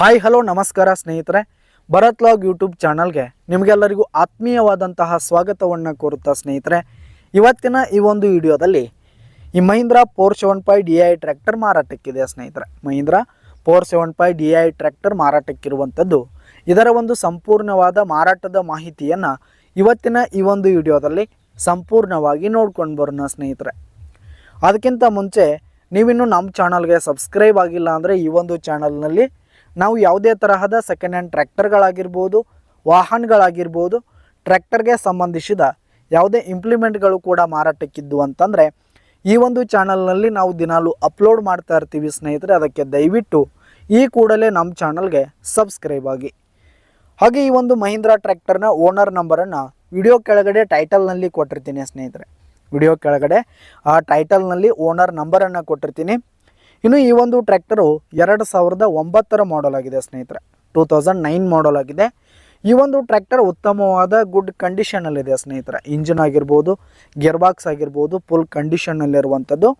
Hi hello ನಮಸ್ಕಾರ ಸ್ನೇಹಿತರೆ. Bharat log YouTube ಚಾನಲ್ಗೆ ನಿಮಗೆಲ್ಲರಿಗೂ ಆತ್ಮೀಯವಾದಂತಹ ಸ್ವಾಗತವನ್ನು ಕೋರುತ್ತಾ ಸ್ನೇಹಿತರೆ. ಇವತ್ತಿನ ಈ ಒಂದು ವಿಡಿಯೋದಲ್ಲಿ ಈ Mahindra four seven five D I tractor ಮಾರಾಟಕ್ಕಿದೆ ಸ್ನೇಹಿತರೆ. Mahindra four seven five D I tractor ಮಾರಾಟಕ್ಕಿರುವಂಥದ್ದು ಇದರ ಒಂದು ಸಂಪೂರ್ಣವಾದ ಮಾರಾಟದ ಮಾಹಿತಿಯನ್ನು ಇವತ್ತಿನ ಈ ಒಂದು ವಿಡಿಯೋದಲ್ಲಿ ಸಂಪೂರ್ಣವಾಗಿ ನೋಡ್ಕೊಂಡು ಬರೋಣ ಸ್ನೇಹಿತರೆ. ಅದಕ್ಕಿಂತ ಮುಂಚೆ ನೀವಿನ್ನು ನಮ್ಮ ಚಾನಲ್ಗೆ ಸಬ್ಸ್ಕ್ರೈಬ್ ಆಗಿಲ್ಲ ಅಂದರೆ ಈ ಒಂದು ಚಾನಲ್ನಲ್ಲಿ ನಾವು ಯಾವುದೇ ತರಹದ ಸೆಕೆಂಡ್ ಹ್ಯಾಂಡ್ ಟ್ರ್ಯಾಕ್ಟರ್ಗಳಾಗಿರ್ಬೋದು ವಾಹನಗಳಾಗಿರ್ಬೋದು ಟ್ರ್ಯಾಕ್ಟರ್ಗೆ ಸಂಬಂಧಿಸಿದ ಯಾವುದೇ ಇಂಪ್ಲಿಮೆಂಟ್ಗಳು ಕೂಡ ಮಾರಾಟಕ್ಕಿದ್ದು ಅಂತಂದರೆ, ಈ ಒಂದು ಚಾನಲ್ನಲ್ಲಿ ನಾವು ದಿನಾಲು ಅಪ್ಲೋಡ್ ಮಾಡ್ತಾ ಇರ್ತೀವಿ ಸ್ನೇಹಿತರೆ, ಅದಕ್ಕೆ ದಯವಿಟ್ಟು ಈ ಕೂಡಲೇ ನಮ್ಮ ಚಾನಲ್ಗೆ ಸಬ್ಸ್ಕ್ರೈಬ್ ಆಗಿ. ಹಾಗೆ ಈ ಒಂದು ಮಹೀಂದ್ರಾ ಟ್ರ್ಯಾಕ್ಟರ್ನ ಓನರ್ ನಂಬರನ್ನು ವಿಡಿಯೋ ಕೆಳಗಡೆ ಟೈಟಲ್ನಲ್ಲಿ ಕೊಟ್ಟಿರ್ತೀನಿ ಸ್ನೇಹಿತರೆ. ವಿಡಿಯೋ ಕೆಳಗಡೆ ಆ ಟೈಟಲ್ನಲ್ಲಿ ಓನರ್ ನಂಬರನ್ನು ಕೊಟ್ಟಿರ್ತೀನಿ. ಇನ್ನು ಈ ಒಂದು ಟ್ರ್ಯಾಕ್ಟರು ಎರಡು ಸಾವಿರದ ಒಂಬತ್ತರ ಮಾಡಲ್ ಆಗಿದೆ ಸ್ನೇಹಿತರೆ. ಟೂ ತೌಸಂಡ್ ನೈನ್ ಮಾಡಲ್ ಆಗಿದೆ. ಈ ಒಂದು ಟ್ರ್ಯಾಕ್ಟರ್ ಉತ್ತಮವಾದ ಗುಡ್ ಕಂಡೀಷನಲ್ಲಿದೆ ಸ್ನೇಹಿತರೆ. ಇಂಜಿನ್ ಆಗಿರ್ಬೋದು ಗಿಯರ್ ಬಾಕ್ಸ್ ಆಗಿರ್ಬೋದು ಫುಲ್ ಕಂಡೀಷನ್ನಲ್ಲಿರುವಂಥದ್ದು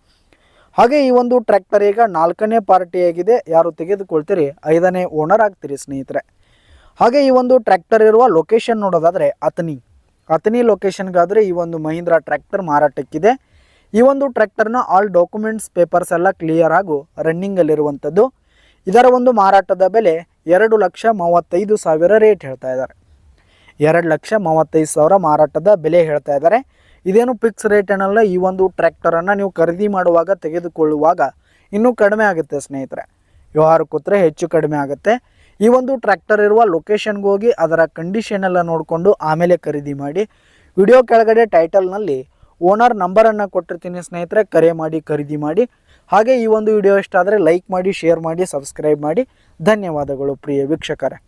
ಹಾಗೆ ಈ ಒಂದು ಟ್ರ್ಯಾಕ್ಟರ್ ಈಗ ನಾಲ್ಕನೇ ಪಾರ್ಟಿಯಾಗಿದೆ ಯಾರು ತೆಗೆದುಕೊಳ್ತೀರಿ? ಐದನೇ ಓನರ್ ಆಗ್ತೀರಿ ಸ್ನೇಹಿತರೆ. ಹಾಗೆ ಈ ಒಂದು ಟ್ರ್ಯಾಕ್ಟರ್ ಇರುವ ಲೊಕೇಶನ್ ನೋಡೋದಾದರೆ ಅತನಿ ಅತನಿ ಲೊಕೇಶನ್ಗಾದರೆ ಈ ಒಂದು ಮಹೀಂದ್ರ ಟ್ರ್ಯಾಕ್ಟರ್ ಮಾರಾಟಕ್ಕಿದೆ. ಈ ಒಂದು ಟ್ರ್ಯಾಕ್ಟರ್ನ ಆಲ್ ಡಾಕ್ಯುಮೆಂಟ್ಸ್ ಪೇಪರ್ಸ್ ಎಲ್ಲ ಕ್ಲಿಯರ್ ಹಾಗೂ ರನ್ನಿಂಗಲ್ಲಿರುವಂಥದ್ದು ಇದರ ಒಂದು ಮಾರಾಟದ ಬೆಲೆ ಎರಡು ಲಕ್ಷ ಮೂವತ್ತೈದು ಸಾವಿರ ರೇಟ್ ಹೇಳ್ತಾ ಇದ್ದಾರೆ. ಎರಡು ಲಕ್ಷ ಮೂವತ್ತೈದು ಸಾವಿರ ಮಾರಾಟದ ಬೆಲೆ ಹೇಳ್ತಾ ಇದ್ದಾರೆ. ಇದೇನು ಫಿಕ್ಸ್ ರೇಟ್ ಏನಲ್ಲ, ಈ ಒಂದು ಟ್ರ್ಯಾಕ್ಟರನ್ನು ನೀವು ಖರೀದಿ ಮಾಡುವಾಗ ತೆಗೆದುಕೊಳ್ಳುವಾಗ ಇನ್ನೂ ಕಡಿಮೆ ಆಗುತ್ತೆ ಸ್ನೇಹಿತರೆ. ವ್ಯವಹಾರ ಕೂತ್ರೆ ಹೆಚ್ಚು ಕಡಿಮೆ ಆಗುತ್ತೆ. ಈ ಒಂದು ಟ್ರ್ಯಾಕ್ಟರ್ ಇರುವ ಲೊಕೇಶನ್ಗೆ ಹೋಗಿ ಅದರ ಕಂಡೀಷನ್ ಎಲ್ಲ ನೋಡಿಕೊಂಡು ಆಮೇಲೆ ಖರೀದಿ ಮಾಡಿ. ವಿಡಿಯೋ ಕೆಳಗಡೆ ಟೈಟಲ್ನಲ್ಲಿ ಓನರ್ ನಂಬರನ್ನು ಕೊಟ್ಟಿರ್ತೀನಿ ಸ್ನೇಹಿತರೆ, ಕರೆ ಮಾಡಿ, ಖರೀದಿ ಮಾಡಿ. ಹಾಗೆ ಈ ಒಂದು ವಿಡಿಯೋ ಇಷ್ಟ ಆದರೆ ಲೈಕ್ ಮಾಡಿ, ಶೇರ್ ಮಾಡಿ, ಸಬ್ಸ್ಕ್ರೈಬ್ ಮಾಡಿ. ಧನ್ಯವಾದಗಳು ಪ್ರಿಯ ವೀಕ್ಷಕರೇ.